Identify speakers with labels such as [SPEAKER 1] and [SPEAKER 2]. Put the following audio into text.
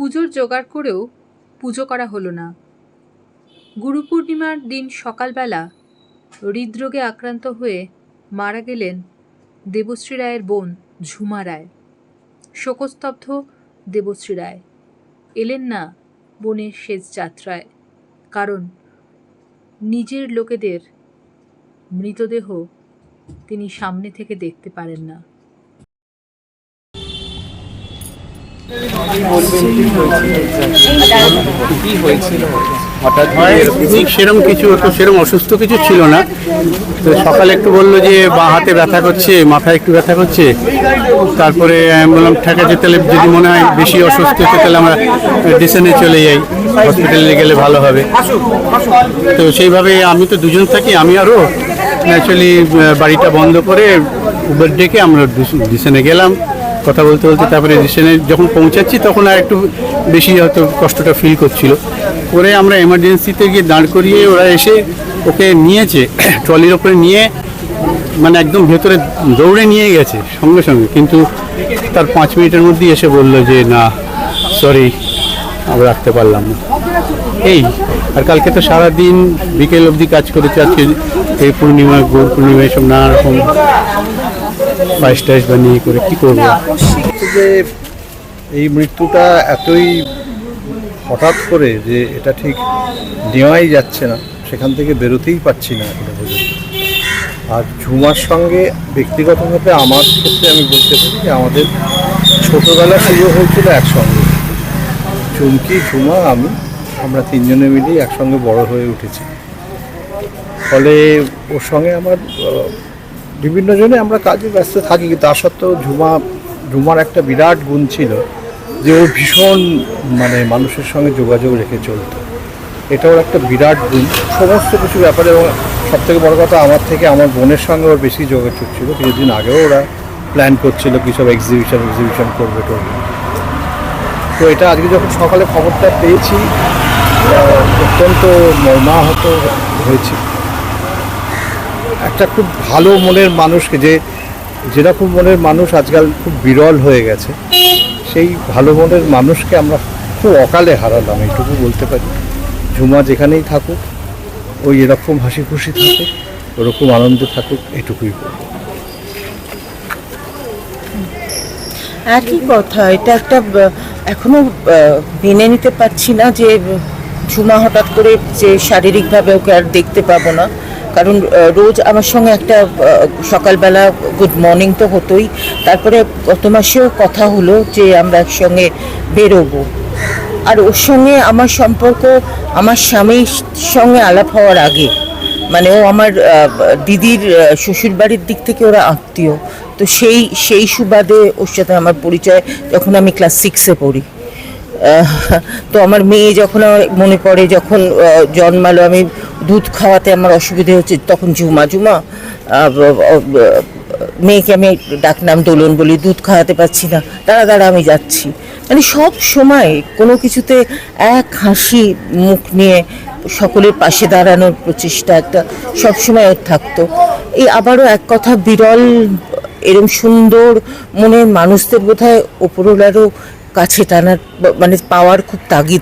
[SPEAKER 1] পুজোর জোগাড় করেও পুজো করা হলো না। গুরু পূর্ণিমার দিন সকালবেলা হৃদরোগে আক্রান্ত হয়ে মারা গেলেন দেবশ্রী রায়ের বোন ঝুমা রায়। শোকস্তব্ধ দেবশ্রী রায়। এলেন না বোনের শেষ যাত্রায়, কারণ নিজের লোকেদের মৃতদেহ তিনি সামনে থেকে দেখতে পারেন না।
[SPEAKER 2] সেরকম কিছু, তো সেরকম অসুস্থ কিছু ছিল না। তো সকালে একটু বলল যে, বাঁ হাতে ব্যথা করছে, মাথায় একটু ব্যথা করছে। তারপরে আমি বললাম ঠিক আছে তাহলে যদি মনে হয় বেশি অসুস্থ হচ্ছে তাহলে আমরা ডিসেনে চলে যাই। হসপিটালে গেলে ভালো হবে। তো সেইভাবে আমি তো দুজন থাকি, আমি আরও। অ্যাকচুয়ালি বাড়িটা বন্ধ করে উবের ডেকে আমরা ডিসেনে গেলাম। কথা বলতে বলতে তারপরে ডিসেনে যখন পৌঁছাচ্ছি, তখন আর একটু বেশি হয়তো কষ্টটা ফিল করছিল। করে আমরা এমার্জেন্সিতে গিয়ে দাঁড় করিয়ে ওরা এসে ওকে নিয়েছে, ট্রলির ওপরে নিয়ে মানে একদম ভেতরে দৌড়ে নিয়ে গেছে সঙ্গে সঙ্গে। কিন্তু তার পাঁচ মিনিটের মধ্যেই এসে বলল যে, না সরি আমরা রাখতে পারলাম না। এই, আর কালকে তো সারাদিন বিকেল অবধি কাজ করেছে, আজকে এই পূর্ণিমা গৌর পূর্ণিমা, এসব নানা রকম পায়েস টাইস বানিয়ে করে কী করব?
[SPEAKER 3] যে এই মৃত্যুটা এতই হঠাৎ করে যে এটা ঠিক নেওয়াই যাচ্ছে না, সেখান থেকে বেরোতেই পারছি না এখনও পর্যন্ত। আর ঝুমার সঙ্গে ব্যক্তিগতভাবে আমার ক্ষেত্রে আমি বলতে পারি যে আমাদের ছোটোবেলা শুরু হয়েছিল একসঙ্গে। চুমকি, ঝুমা, আমি আমরা তিনজনে মিলেই একসঙ্গে বড় হয়ে উঠেছি। ফলে ওর সঙ্গে আমার বিভিন্ন জনে আমরা কাজে ব্যস্ত থাকি তা সত্ত্বেও ঝুমা, ঝুমার একটা বিরাট গুণ ছিল যে ও ভীষণ মানে মানুষের সঙ্গে যোগাযোগ রেখে চলত। এটা ওর একটা বিরাট গুণ। সমস্ত কিছু ব্যাপারে এবং সব থেকে বড় কথা, আমার থেকে আমার বোনের সঙ্গে ওর বেশি যোগাযোগ ছিল। কিছুদিন আগেও ওরা প্ল্যান করছিল কী সব এক্সিবিশন এক্সিবিশন করবে টরবে। তো এটা আজকে যখন সকালে খবরটা পেয়েছি অত্যন্ত মর্মাহত হয়েছি। একটা খুব ভালো মনের মানুষকে যে, যেরকম মনের মানুষ আজকাল খুব বিরল হয়ে গেছে, সেই ভালো মনের মানুষকে আমরা খুব অকালে হারালাম, এইটুকু বলতে পারি। ঝুমা যেখানেই থাকুক, ওই এরকম হাসি খুশি থাকুক ওরকম আনন্দে থাকুক, এটুকুই বলব।
[SPEAKER 4] একই কথা, এটা একটা, এখনও মেনে নিতে পারছি না যে ঝুমা হঠাৎ করে যে শারীরিকভাবে ওকে আর দেখতে পাবো না, কারণ রোজ আমার সঙ্গে একটা সকালবেলা গুড মর্নিং তো হতোই, তারপরে গত মাসেও কথা হলো যে আমরা একসঙ্গে বেরোবো। আর ওর সঙ্গে আমার সম্পর্ক আমার স্বামীর সঙ্গে আলাপ হওয়ার আগে মানে ও আমার দিদির শ্বশুর বাড়ির দিক থেকে ওরা আত্মীয়, তো সেই সেই সুবাদে ওর সাথে আমার পরিচয়, যখন আমি ক্লাস সিক্সে পড়ি। তো আমার মেয়ে যখন আমার মনে পড়ে, যখন জন্মালো, আমি দুধ খাওয়াতে আমার অসুবিধে হচ্ছে, তখন ব- ব- মেয়েকে আমি ডাকনাম দোলন বলি, দুধ খাওয়াতে পারছি না, দাঁড়া দাঁড়া, আমি যাচ্ছি। মানে সব সময় কোনো কিছুতে এক হাসি মুখ নিয়ে সকলের পাশে দাঁড়ানোর প্রচেষ্টা একটা সবসময় ওর থাকতো। এই আবারও এক কথা বিরল, এরম সুন্দর মনের মানুষদের বোধ হয় ওপরওয়ালারও কাছে টানার মানে পাওয়ার খুব তাগিদ